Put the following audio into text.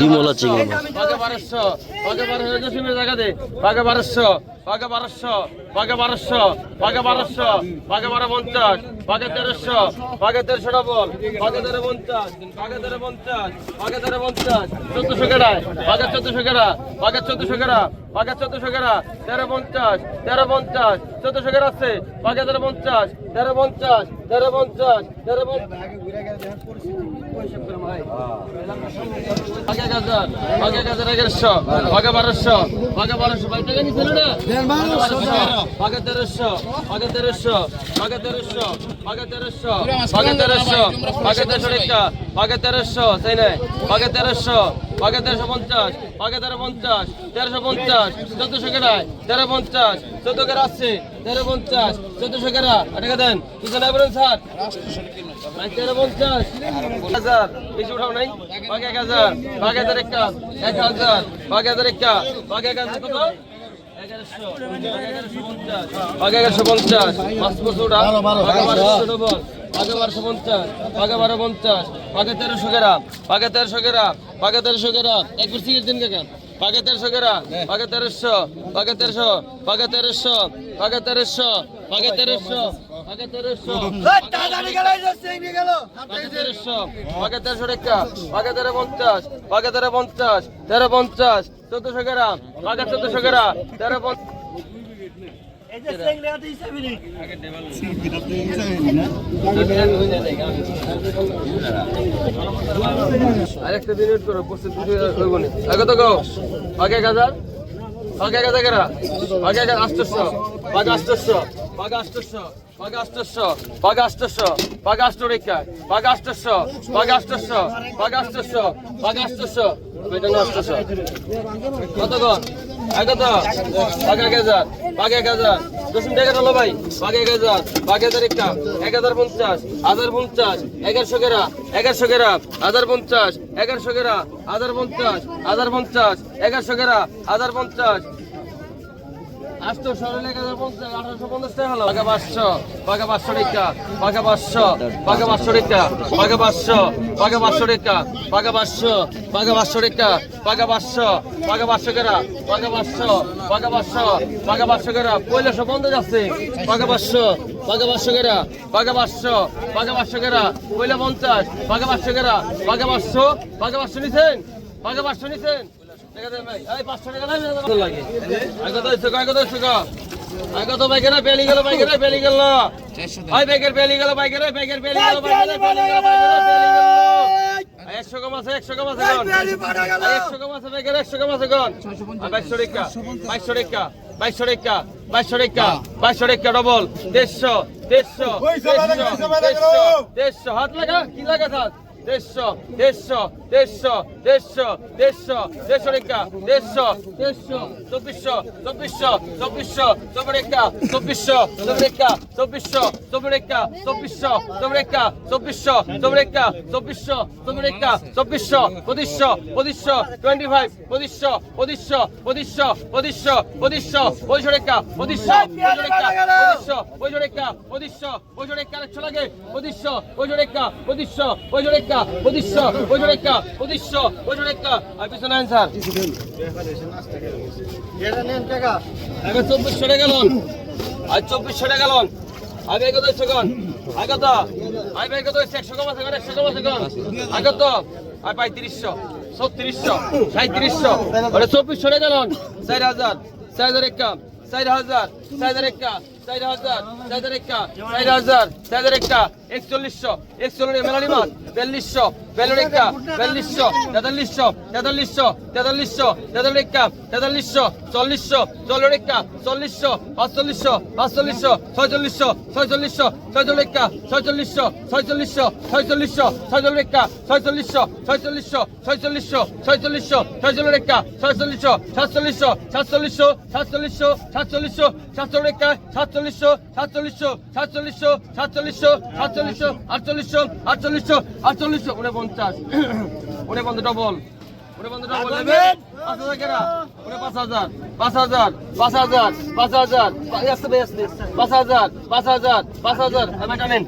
ডিমলা চিংড়ি মাছ। বাঘে বারোশো বাঘে বারোশো জসিমের জায়গা দে বাঘে বারোশো বাঘে বারোশো বাঘে বারোশো বাঘে বারোশো বাঘে বারো পঞ্চাশ। বাঘে তেরোশো। বাঘে তেরোশো ডবল বাঘে তেরো পঞ্চাশ। বাঘে তেরো পঞ্চাশ। বাঘে তেরো পঞ্চাশ। চোদ্দশো কেরায় বাঘে চোদ্দশো কেরা বাঘে চোদ্দশো কেরা পাকা চোদ্দশো গেরা তেরো পঞ্চাশ তেরো পঞ্চাশ চোদ্দশো গেরা আছে। পাকা তেরো পঞ্চাশ তেরো পঞ্চাশ তেরো পঞ্চাশ তেরো এগারোশো পাকা বারোশো পাকা বারোশো। পাকা তেরোশো পাকা তেরোশো পাকা তেরোশো পাকা তেরোশো পাকা তেরোশো পাকা তেরোশো পাকা তেরোশো তাই নাই? পাকা তেরোশো বাঘে তেরোশো পঞ্চাশ বাঘে তেরো পঞ্চাশ তেরোশো পঞ্চাশ চোদ্দশো কেরায় তেরো পঞ্চাশ চোদ্দ কেরা আসছে তেরো পঞ্চাশ চোদ্দশো কেরা টাকা দেন। নাই বলেন স্যার। ভাই তেরো পঞ্চাশ। হাজার বেশি উঠাও নাই। বাঘে এক হাজার বাঘে হাজার একটা এক হাজার বাঘে হাজার একটা বাঘে এক হাজার কত? বাঘে এগারোশো পঞ্চাশ পাঁচ বছর বাঘে বারোশো পঞ্চাশ বাঘে বারো পঞ্চাশ বাঘে তেরোশো গেরা বাঘে তেরোশো গেরা বাঘে তেরোশো গেরা এক বছর দিন কাকা। বাঘে তেরোশো গেরা বাঘে তেরোশো বাঘে তেরোশো বাঘে তেরোশো বাঘে তেরোশো বাঘে তেরোশো তেরোশো তেরো পঞ্চাশ তেরো পঞ্চাশ তেরো পঞ্চাশ চোদ্দশো গ্রাম বাঘে চোদ্দশো গ্রাম তেরো পঞ্চাশ। আরেকটা দিন করো বসে আগে তো গো আগে গাজার আগে গাজা কেরা আগে গাজা আষ্টশো আগে আষ্টশো আগে আষ্টশো Pagastosso, Pagastosso, Pagastorica, Pagastosso, Pagastosso, Pagastosso, Pagastosso, কত গণ আগে তো বাঘ বাঘ এক হাজার। দশম টাকা বাঘ এক হাজার। বাঘ হাজার একটা। এক হাজার পঞ্চাশ। হাজার পঞ্চাশ। এগারোশো গেরা এগারোশো গেরা হাজার পঞ্চাশ। এগারোশো গেরা হাজার পঞ্চাশ। হাজার পঞ্চাশ। এগারোশো কেরা হাজার পঞ্চাশ। আটশো সরলে এক হাজার পঞ্চাশ আঠারোশো পঞ্চাশ টাকা হলো বাঘা পাঁচশো বাঘা পাঁচশো রেখা বাঘা পাঁচশো বাঘা পাঁচশো রেখা বাঘা পাঁচশো বাঘা পাঁচশো রেখা বাঘা পাঁচশো বাঘা পাঁচশো রেখা বাঘা পাঁচশো বাঘা পাঁচশো কেরা বাঘা পাঁচশো বাঘা পাঁচশো বাঘা পাঁচশো কেরা পয়লাশো বন্ধ যাচ্ছে বাঘা পাঁচশো বাঘা পাঁচশো কেরা বাঘা পাঁচশো বাঘা পাঁচশো কেরা পয়লা পঞ্চাশ বাঘা পাঁচশো কেরা বাঘা পাঁচশো বাঘা পাঁচশো নিছেন নিছেন একশো কম আছে একশো কম আছে একশো কম আছে একশো কম আছে বাইশশো রেখা বাইশশো রেখা বাইশশো রেখা বাইশশো রেখা বাইশশো রেখা ডবল দেড়শো দেড়শো দেড়শো দেড়শো। হাত লাগা কি লাগা হাত? দেড়শো দেড়শো দেড়শো দেড়শো দেড়শো দেড়শো রেখা দেড়শো দেড়শো চব্বিশশো চব্বিশশো চব্বিশশো চব্বিরেখা চব্বিশশো চব্বিরেখা চব্বিশশো চব্বিরেখা চব্বিশশো চব্বিরেখা চব্বিশশো চব্বিরেখা চব্বিশশো চব্বিরেখা চব্বিশশো পঁচিশশো পঁচিশশো টোয়েন্টি ফাইভ পঁচিশশো পঁচিশশো পঁচিশশো পঁচিশশো পঁচিশশো পঁচিশশো রেখা পঁচিশশো পঁচিশশো পঁচিশশো রেখা পঁচিশশো পঁচিশশো রেখা একশো লাগে পঁচিশশো পঁচিশশো রেখা পঁচিশশো পঁচিশশো রেখা একটা উদ্দেশ্য ওজন একটা উদ্দেশ্য ওজন একটা আর পিছনে আইন স্যার এখন চব্বিশশো টাকা লোন আর চব্বিশশো টাকা লোন আগে কত সেকন আগত। আই ভাই একশো কম আছে একশো কম আছে আগত। আর পঁয়ত্রিশশো, ছত্রিশশো সাঁত্রিশশো ওটা চব্বিশশো টাকা লোন চার হাজার চার হাজার একটা চার হাজার চার হাজার একটা চার হাজার চার হাজার একটা চার হাজার চার হাজার একটা একচল্লিশশো, একচল্লিশ মেলানি মাছ বিয়াল্লিশশো বিয়াল্লিশ একা বিয়াল্লিশশো তেতাল্লিশশো তেতাল্লিশশো তেতাল্লিশশো তেতাল্লিশ একা তেতাল্লিশশো, চল্লিশশো চল্লিশ একা চল্লিশশো, পাঁচচল্লিশশো পাঁচচল্লিশশো, ছয়চল্লিশশো ছয়চল্লিশশো ছয়চল্লিশ একা ছয়চল্লিশশো ছয়চল্লিশশো ছয়চল্লিশশো ছয়চল্লিশ একা ছয়চল্লিশশো ছয়চল্লিশশো ছয়চল্লিশশো ছয়চল্লিশশো ছয়চল্লিশ একা ছয়চল্লিশশো, সাতচল্লিশশো সাতচল্লিশশো সাতচল্লিশশো সাতচল্লিশশো সাতচল্লিশ একা সাতচল্লিশশো সাতচল্লিশশো সাতচল্লিশশো সাতচল্লিশশো সাতচল্লিশশো আটচল্লিশশো আটচল্লিশশো আটচল্লিশশো উনে পঞ্চাশ। উনে পঞ্চাশ ডবল উনে পঞ্চাশ ডবল পাঁচ হাজার পাঁচ হাজার পাঁচ হাজার পাঁচ হাজার পাঁচ হাজার। পাঁচ হাজার পাঁচ হাজার পাঁচ হাজার। টানেন